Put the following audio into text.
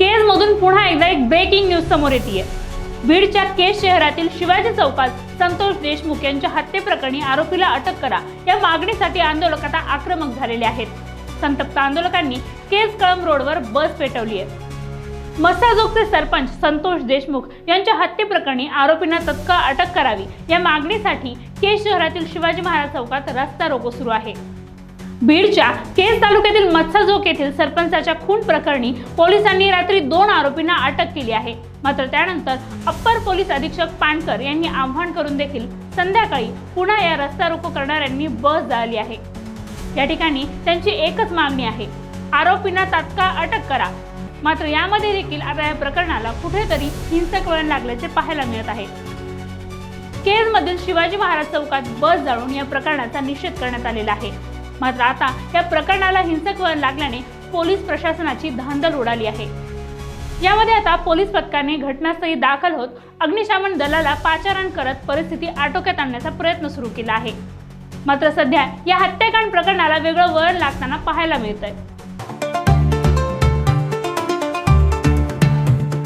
केज मधून पुन्हा एकदा एक ब्रेकिंग न्यूज समोर येते बीडच्या केज शहरातील शिवाजी चौकात संतोष देशमुख यांच्या हत्येप्रकरणी आरोपीला अटक करा. या मागणीसाठी आंदोलक आता आक्रमक झालेले आहेत. संतप्त आंदोलकांनी केज कळम रोडवर बस पेटवली आहे मसाजोगचे सरपंच संतोष देशमुख यांच्या हत्येप्रकरणी आरोपींना तत्काळ अटक करावी. या मागणीसाठी केज शहरातील शिवाजी महाराज चौकात रस्ता रोको सुरू आहे. बीडच्या केज तालुक्यातील मत्साजोग येथील सरपंचाच्या खून प्रकरणी पोलिसांनी रात्री दोन आरोपींना अटक केली आहे. मात्र त्यानंतर अप्पर पोलीस अधीक्षक पानकर यांनी आव्हान करून देखील संध्याकाळी पुन्हा या रस्ता रोको करणाऱ्यांनी बस जाळली आहे. या ठिकाणी त्यांची एकच मागणी आहे. आरोपींना तात्काळ अटक करा. मात्र यामध्ये देखील आता या प्रकरणाला कुठेतरी हिंसक वळण लागल्याचे पाहायला मिळत आहे. केज मधील शिवाजी महाराज चौकात बस जाळून या प्रकरणाचा निषेध करण्यात आलेला आहे. मात्र आता या प्रकरणाला हिंसक वळण लागल्याने पोलीस प्रशासनाची धांदल उडाली आहे. यामध्ये आता पोलीस पथकाने घटनास्थळी दाखल होत अग्निशमन दलाला पाचारण करत परिस्थिती आटोक्यात आणण्याचा प्रयत्न सुरू केला आहे. मात्र सध्या या हत्याकांड प्रकरणाला वेगळं वळण लागताना पाहायला मिळत आहे